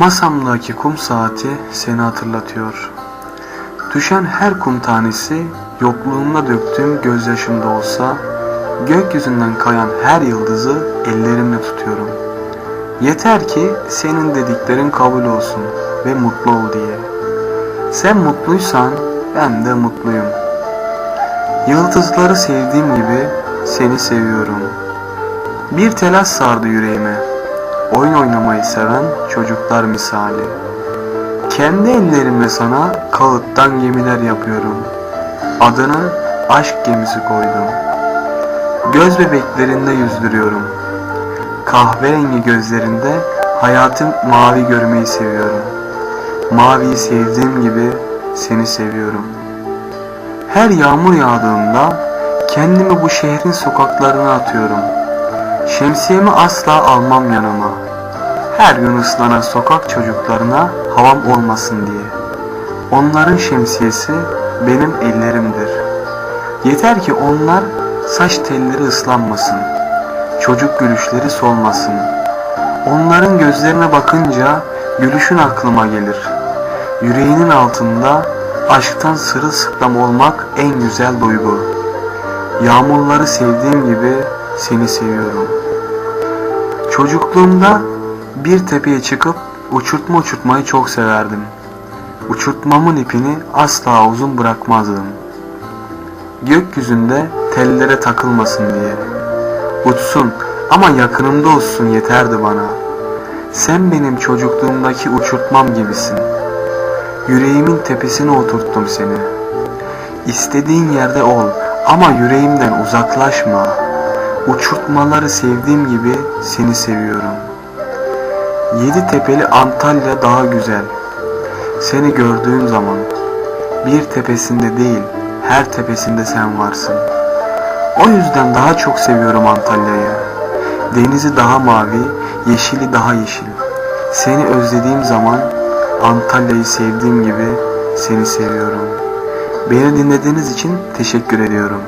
Masamdaki kum saati seni hatırlatıyor. Düşen her kum tanesi yokluğumda döktüğüm gözyaşımda olsa gökyüzünden kayan her yıldızı ellerimle tutuyorum. Yeter ki senin dediklerin kabul olsun ve mutlu ol diye. Sen mutluysan ben de mutluyum. Yıldızları sevdiğim gibi seni seviyorum. Bir telaş sardı yüreğime. Oyun oynamayı seven çocuklar misali. Kendi ellerimle sana kağıttan gemiler yapıyorum. Adını aşk gemisi koydum. Göz bebeklerinde yüzdürüyorum. Kahverengi gözlerinde hayatım mavi görmeyi seviyorum. Maviyi sevdiğim gibi seni seviyorum. Her yağmur yağdığında kendimi bu şehrin sokaklarına atıyorum. Şemsiyemi asla almam yanıma. Her gün ıslanan sokak çocuklarına havam olmasın diye. Onların şemsiyesi benim ellerimdir. Yeter ki onlar saç telleri ıslanmasın. Çocuk gülüşleri solmasın. Onların gözlerine bakınca gülüşün aklıma gelir. Yüreğinin altında aşktan sırılsıklam olmak en güzel duygu. Yağmurları sevdiğim gibi seni seviyorum. Çocukluğumda bir tepeye çıkıp uçurtma uçurtmayı çok severdim. Uçurtmamın ipini asla uzun bırakmazdım. Gökyüzünde tellere takılmasın diye. Uçsun ama yakınımda olsun yeterdi bana. Sen benim çocukluğumdaki uçurtmam gibisin. Yüreğimin tepesine oturttum seni. İstediğin yerde ol ama yüreğimden uzaklaşma. Uçurtmaları sevdiğim gibi seni seviyorum. Yedi tepeli Antalya daha güzel. Seni gördüğüm zaman bir tepesinde değil her tepesinde sen varsın. O yüzden daha çok seviyorum Antalya'yı. Denizi daha mavi, yeşili daha yeşil. Seni özlediğim zaman Antalya'yı sevdiğim gibi seni seviyorum. Beni dinlediğiniz için teşekkür ediyorum.